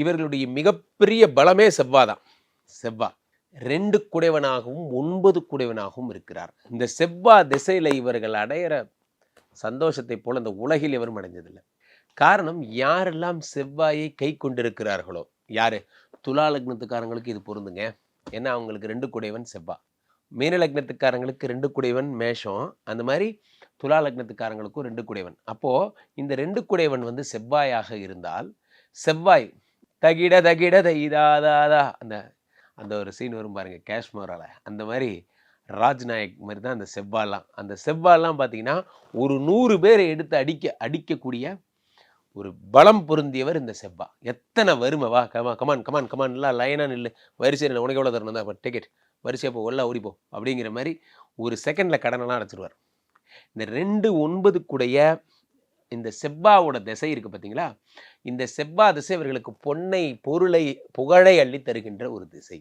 இவர்களுடைய மிகப்பெரிய பலமே செவ்வாதான் செவ்வா. ரெண்டு குடைவனாகவும் ஒன்பது குடைவனாகவும் இருக்கிறார். இந்த செவ்வா திசையில் இவர்கள் அடையிற சந்தோஷத்தை போல இந்த உலகில் எவரும் அடைஞ்சதில்லை. காரணம் யாரெல்லாம் செவ்வாயை கை கொண்டிருக்கிறார்களோ யாரு? துலா லக்னத்துக்காரங்களுக்கு இது பொருந்துங்க. ஏன்னா அவங்களுக்கு ரெண்டு குடைவன் செவ்வா. மீன லக்னத்துக்காரங்களுக்கு ரெண்டு குடைவன் மேஷம். அந்த மாதிரி துலா லக்னத்துக்காரங்களுக்கும் ரெண்டு குடைவன். அப்போது இந்த ரெண்டு குடைவன் வந்து செவ்வாயாக இருந்தால் செவ்வாய் தகிட தகிட தைதாதாதா அந்த அந்த ஒரு சீன் வரும் பாருங்கள் காஷ்மீரால். அந்த மாதிரி ராஜ்நாயக் மாதிரி தான் அந்த செவ்வாலாம் அந்த செவ்வாலாம் பார்த்தீங்கன்னா ஒரு நூறு பேரை எடுத்து அடிக்க அடிக்கக்கூடிய ஒரு பலம் பொருந்தியவர் இந்த செவ்வா. எத்தனை வறுமை. வா கமா கமான் கமான் கமான் இல்லை லைனாக நில்லு வரிசையில் உனக்கு எவ்வளோ தரணும் தான் டிக்கெட் வரிசையாக போ. உள்ள ஓடிப்போ. அப்படிங்கிற மாதிரி ஒரு செகண்டில் கடனெல்லாம் அடைச்சிருவார். இந்த ரெண்டு ஒன்பது கூடைய இந்த செவ்வாவோட திசை இருக்குது பார்த்தீங்களா? இந்த செவ்வா திசை இவர்களுக்கு பொன்னை பொருளை புகழை அள்ளி தருகின்ற ஒரு திசை.